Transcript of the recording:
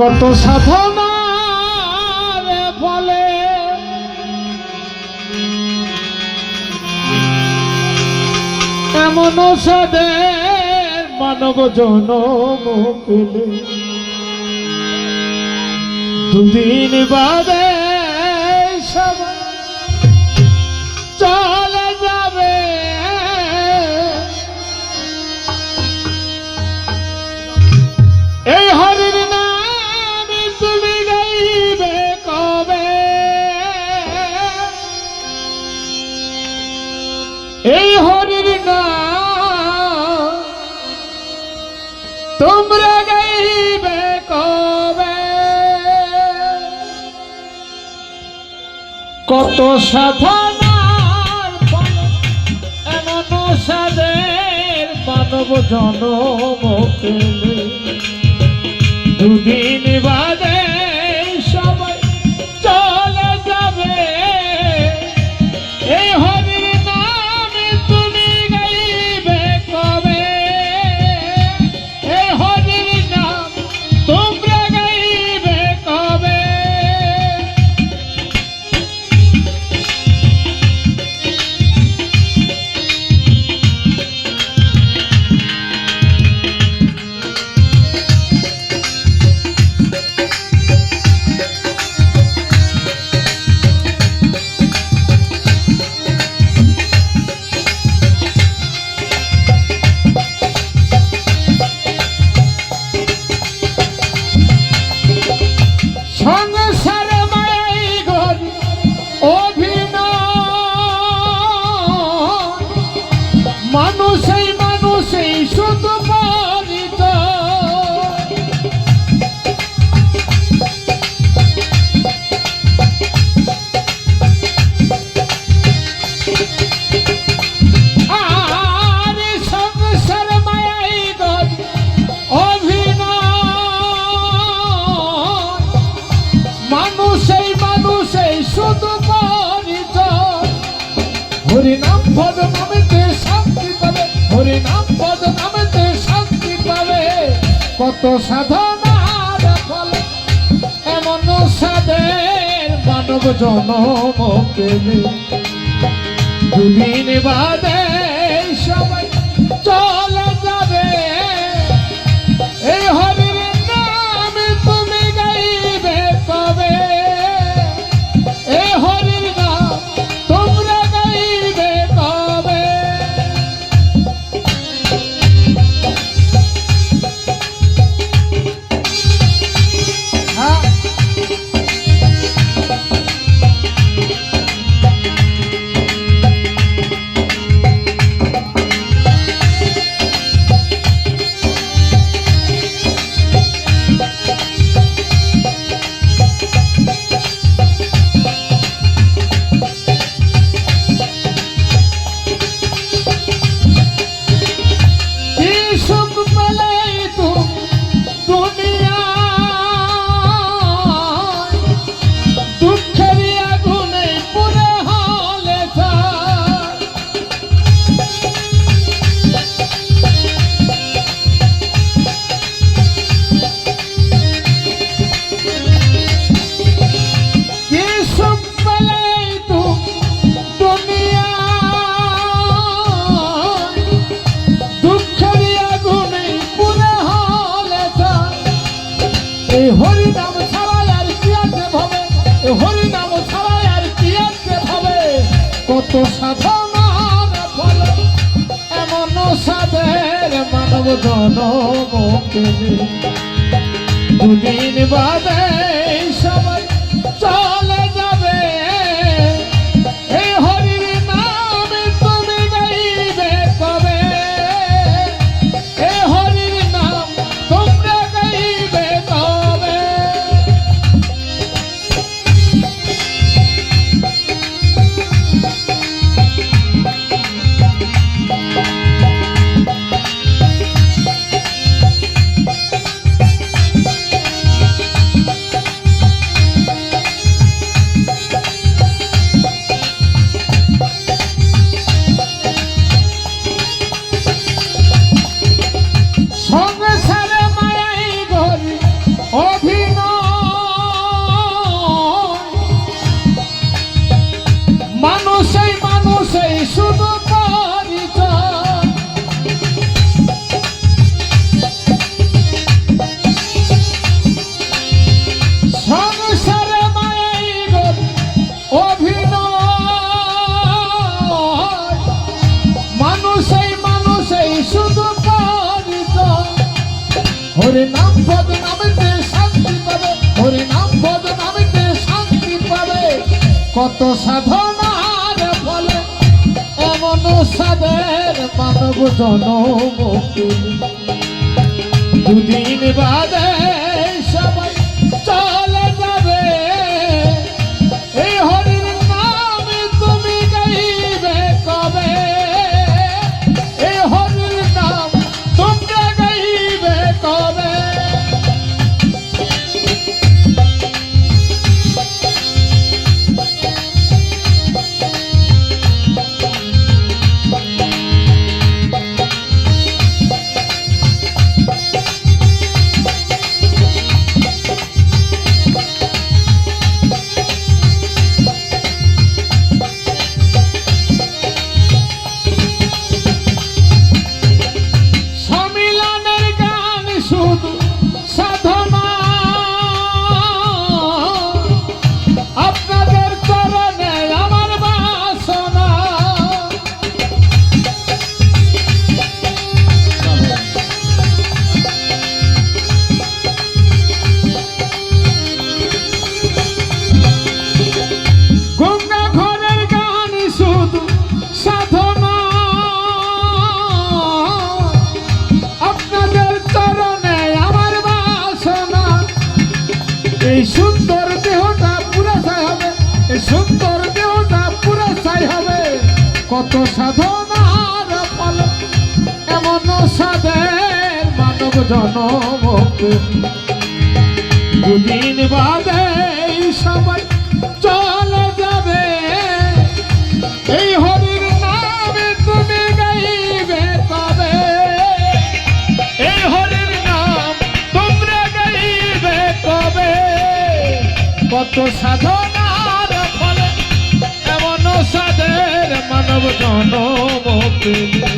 কত সাধনা বলে এমন সাধে মানব জনম পেলে। দুদিন বাদে তোমরা গাইবে কবে? কত সাধনার এমন সাদের মানব জনম দুদিন কত সাধনার ফল এমন সাদের মানব জনম পেলে দুদিন বাদে সবাই চল এত সাধনার ফল এমন সাদের মানব দুদিন বাদে সবাই হরে নাম পদ নামেতে শান্তি পাবে। হরে নাম পদ নামেতে শান্তি পাবে। কত সাধনার ফলে এমন সাদের মানব জনম দুদিন এই সুন্দর দেহটা পুরা ছাই হবে, এই সুন্দর দেহটা পুরা ছাই হবে। কত সাধনার ফল, এমন সাদের মানব জনম দুদিন বাদে সবাই কত সাধনার ফলে এমন সাদের মানব জনম পেলে।